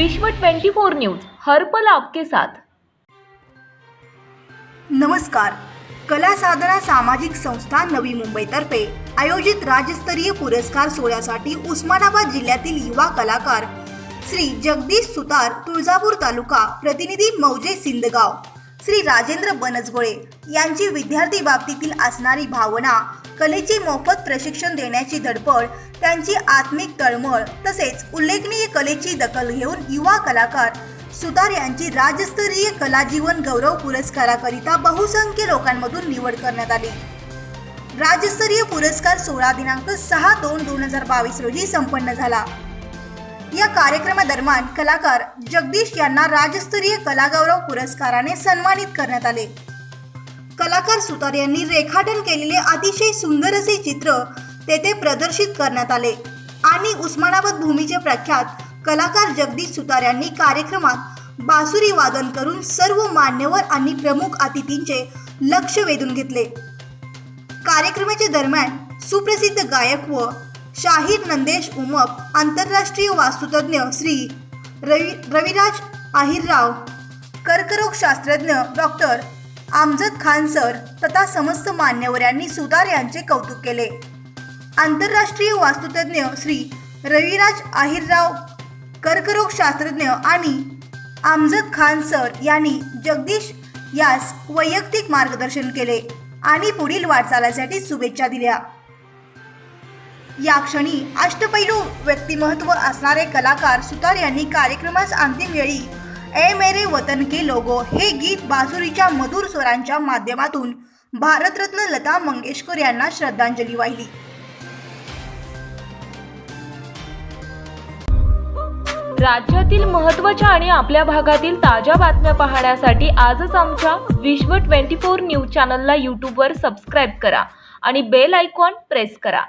विश्व 24 न्यूज हर पल आपके साथ. नमस्कार. कला साधना सामाजिक संस्था नवी मुंबईतर्फे आयोजित राज्यस्तरीय पुरस्कार सोहळ्यासाठी उस्मानाबाद जिल्ह्यातील युवा कलाकार श्री जगदीश सुतार तुळजापूर तालुका प्रतिनिधी मौजे सिंदगाव श्री राजेंद्र बनजगोळे यांची विद्यार्थी बाबतीतील असणारी भावना कलेचे मोफत प्रशिक्षण देण्याची धडपड त्यांची आत्मिक तळमळ तसेच उल्लेखनीय कलेची दखल घेऊन युवा कलाकार सुतार यांची राज्यस्तरीय कलाजीवन गौरव पुरस्काराकरिता बहुसंख्य लोकांमधून निवड करण्यात आली. राज्यस्तरीय पुरस्कार सोळा दिनांक सहा दोन दोन हजार बावीस रोजी संपन्न झाला. या कार्यक्रमादरम्यान कलाकार जगदीश यांना राज्यस्तरीय कलागौरव पुरस्काराने सन्मानित करण्यात आले. कलाकार सुतार यांनी रेखाटन केलेले अतिशय सुंदर असे चित्र तेथे प्रदर्शित करण्यात आले. आणि उस्मानाबाद भूमीचे प्रख्यात कलाकार जगदीश सुतार यांनी कार्यक्रमात बासुरी वादन करून सर्व मान्यवर आणि प्रमुख अतिथींचे लक्ष वेधून घेतले. कार्यक्रमाच्या दरम्यान सुप्रसिद्ध गायक व शाहीर नंदेश उमप आंतरराष्ट्रीय वास्तुतज्ञ श्री रवी रविराज आहिरराव कर्करोग शास्त्रज्ञ डॉक्टर आमजद खान सर तथा समस्त मान्यवरांनी सुतार यांचे कौतुक केले. आंतरराष्ट्रीय वास्तुतज्ञ श्री रविराज आहिरराव कर्करोग शास्त्रज्ञ आणि आमजद खान सर यांनी जगदीश यास वैयक्तिक मार्गदर्शन केले आणि पुढील वाटचालासाठी शुभेच्छा दिल्या. या क्षणी अष्टपैलू व्यक्तिमत्व असणारे कलाकार सुतार यांनी कार्यक्रमास अंतिम वेळी ए मेरे वतन के लोगो हे गीत बासुरीच्या मधुर स्वरांच्या माध्यमातून भारतरत्न लता मंगेशकर यांना श्रद्धांजली वाहिली. राज्यातील महत्त्वाच्या आणि आपल्या भागातील ताज्या बातम्या पाहण्यासाठी आजच आमच्या विश्व 24 न्यूज चॅनलला यूट्यूबवर सबस्क्राईब करा आणि बेल आयकॉन प्रेस करा.